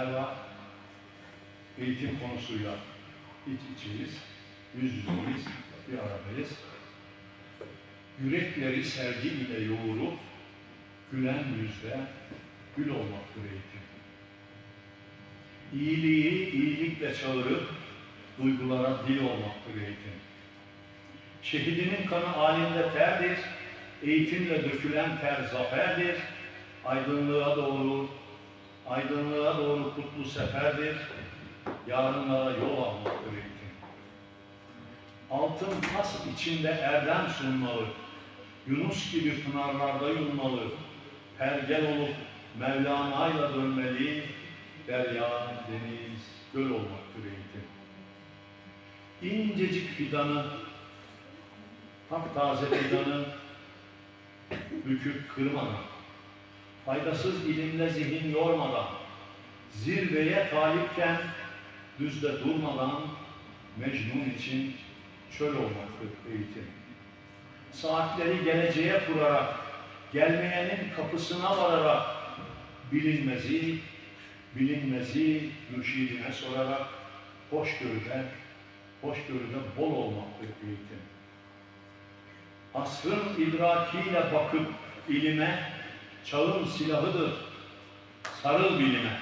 neler var? Eğitim konusuyla iç içeyiz, yüz yüzeyiz, bir aradayız. Yürekleri sevgi ile yoğurup, gülen yüzle gül olmaktır eğitim. İyiliği iyilikle çağırıp, duygulara dil olmaktır eğitim. Şehidinin kanı halinde terdir, eğitimle dökülen ter zaferdir, aydınlığa doğru, aydınlığa doğru kutlu seferdir, yarınlara yol almaktır eğitim. Altın tas içinde erdem sunmalı, Yunus gibi pınarlarda yunmalı, pergel olup Mevlana'yla dönmeli, derya, deniz, göl olmaktır eğitim. İncecik fidanı, taptaze fidanı, büküp kırmadan, faydasız ilimle zihin yormadan, zirveye talipken düzde durmadan Mecnun için çöl olmaktır eğitim. Saatleri geleceğe kurarak, gelmeyenin kapısına vararak, bilinmezi, bilinmezi mürşidine sorarak, hoşgörüde, hoşgörüde bol olmaktır eğitim. Asrın idrakiyle bakıp ilime, çağın silahıdır, sarıl bilime.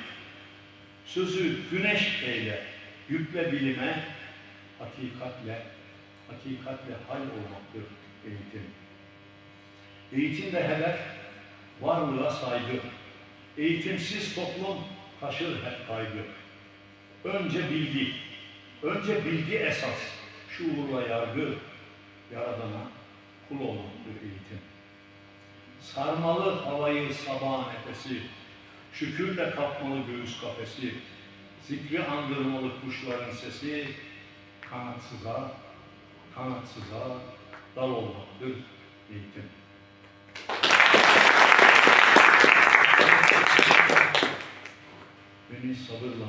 Sözü güneş eyle, yükle bilime, hakikatle, hakikatle hal olmaktır eğitim. Eğitimde hedef, varlığa saygı. Eğitimsiz toplum taşır hep kaygı. Önce bilgi, önce bilgi esas, şuurla yargı, yaradana kul olmaktır eğitim. Sarmalı havayı sabah nefesi, şükürle kapmalı göğüs kafesi, zikri andırmalı kuşların sesi, kanatsıza, kanatsıza dal olmaktır eğitim. Beni sabırla